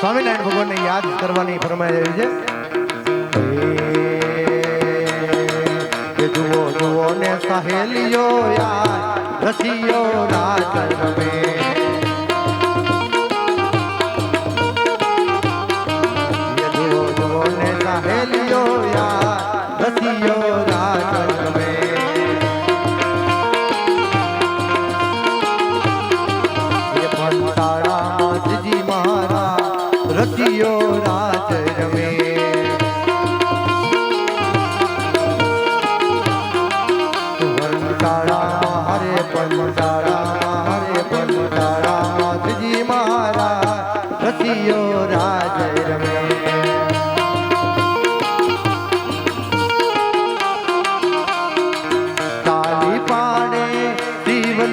સ્વામિનારાયણ ભગવાનને યાદ કરવાની ફરમાઈ આવી છે. જુઓ જુઓ ને સહેલીઓ યાર રસીઓ રાજ રમે. સહેલીઓ રસીઓ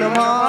જીવન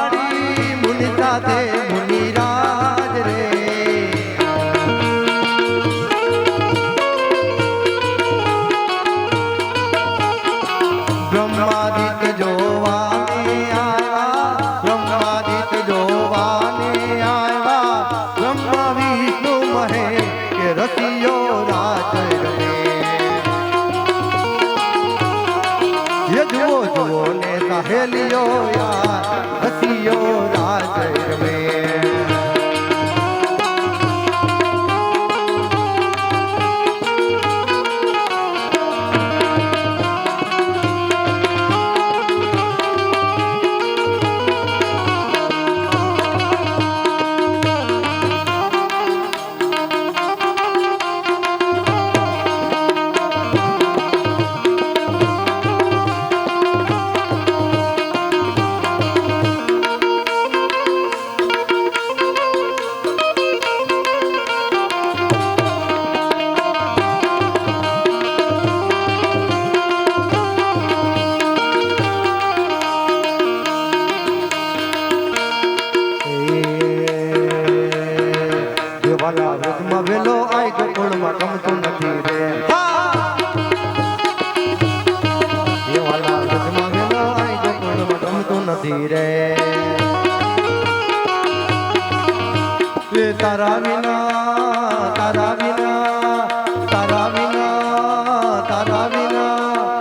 તારા વિના તારા વિના તારા વિના તારા વિના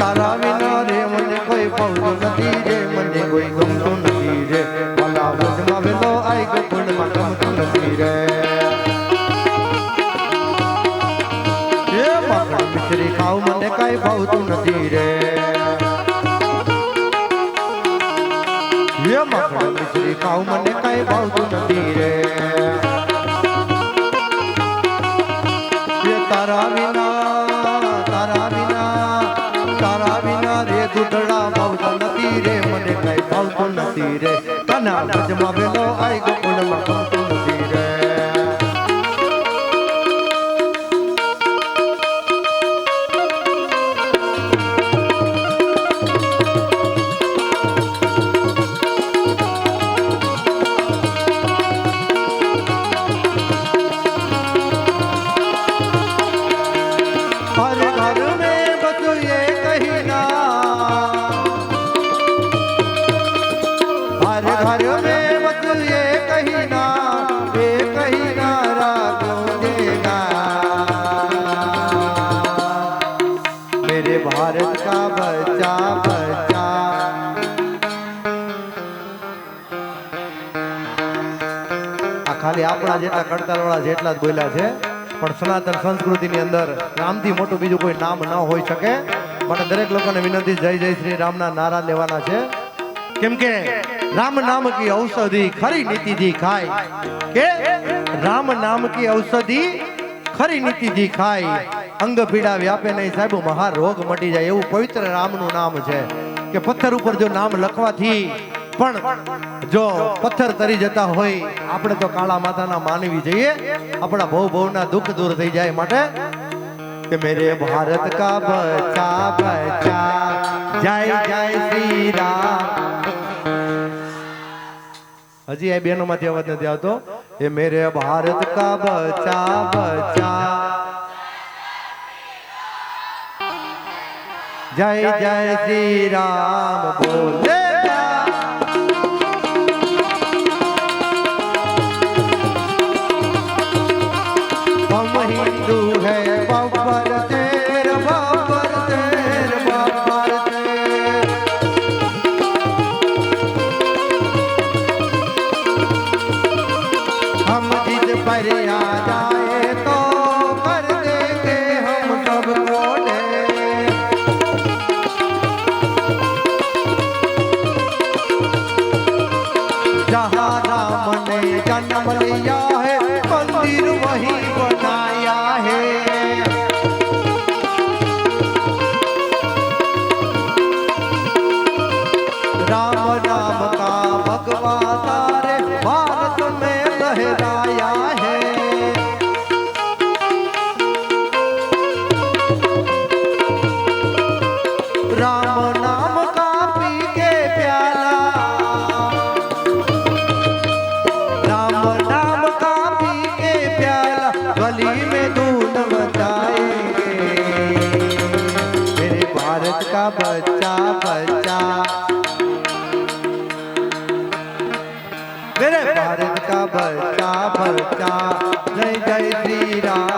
તારા વિના રે મને કોઈ પહોંચતું નથી રે, મને કોઈ ગમતું નથી રે. મારા વેદમાં વેલો આય ગોકુળમાં ગમતું નથી રે. મિશ્રી ખાવ મને કાંઈ ભાવતું નથી રે. એ માખણ મિશ્રી ખાવ મને કાંઈ ભાવતું નથી રે. জন্মাবে ખાલી આપણા જેટલા કડતાલવાળા જેટલા જ બોલ્યા છે, પણ સનાતન સંસ્કૃતિની અંદર રામથી મોટું બીજું કોઈ નામ ન હોઈ શકે. માટે દરેક લોકોને વિનંતી, જય જય શ્રી રામના નારા લેવાના છે. કેમ કે રામ નામ કી ઔષધિ ખરી નીતિથી ખાય. કે રામ નામ કી ઔષધિ ખરી નીતિથી ખાય. અંગ પીડા વ્યાપે નહીં સાહેબ, મહા રોગ મટી જાય એવું પવિત્ર રામનું નામ છે. કે પથ્થર ઉપર જો નામ લખવાથી પણ જો પથ્થર તરી જતા હોય, આપણે તો કાળા માતાના માનવી જઈએ. આપણા ભવ ભવના દુઃખ દૂર થઈ જાય માટે કે મેરે ભારત કા બચા બચા જય જય શ્રી રામ. હજી આ બેનો માંથી અવાજ નથી આવતો. એ મેરે ભારત કા બચા બચા. જય જય શ્રી રામ બોલે. বাইরে আর ભલતા ભલતા ભલતા જય જય શ્રી રામ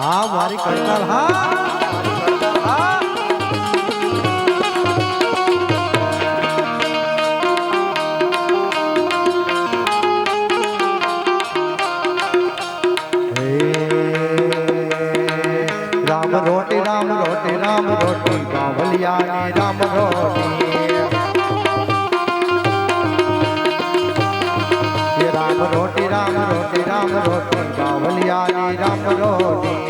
હા મારી કંટાળ હા. રામ રોટી રામ રોટી રામ રોટી બાવલિયાની રામ રોટી.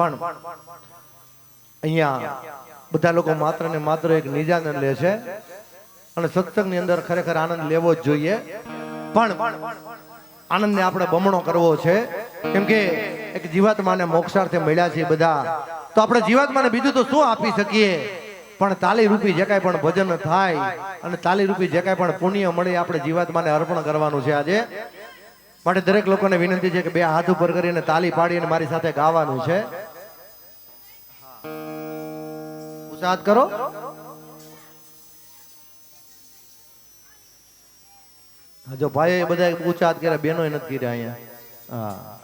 પણ અહીંયા બધા લોકો માત્ર ને માત્ર એક નિજાનંદ લે છે અને સત્સંગની અંદર ખરેખર આનંદ લેવો જ જોઈએ. પણ આનંદને આપણે બમણો કરવો છે. કેમ કે એક જીવાત્માને મોક્ષાર્થે મળ્યા છે બધા. તો આપણે જીવાત્માને બીજું તો શું આપી શકીએ? પણ તાલી રૂપી જે કાંઈ પણ ભજન થાય અને તાલી રૂપી જે કાંઈ પણ પુણ્ય મળે આપણે જીવાત્માને અર્પણ કરવાનું છે આજે. માટે દરેક લોકોને વિનંતી છે કે બે હાથ ઉપર કરીને તાલી પાડીને મારી સાથે ગાવાનું છે. ઉત્સાહ કરો. જો ભાઈ બધા ઊંચા કર્યા બેનો નથી કર્યા અહીંયા. હા.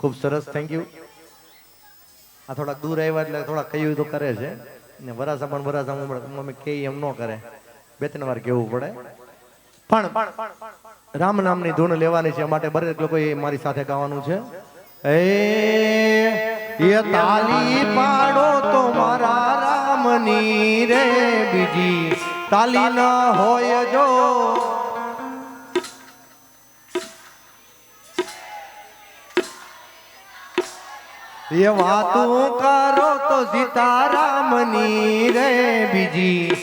ખૂબ સરસ થેન્ક યુ આ થોડાક દૂર આવ્યા એટલે થોડાક કહ્યું તો કરે છે. ને વરાસા પણ વરાસા મમ્મી કે એમ ન કરે. બે ત્રણ વાર કેવું પડે. પણ રામ નામની ધૂન લેવાની છે માટે દરેક લોકો એ મારી સાથે ગાવાનું છે. એ એ તાલી પાડો તો મારા રે બીજી તાલી ન હોય જો. એ વાતું કરો તો સીતારામની રે બીજી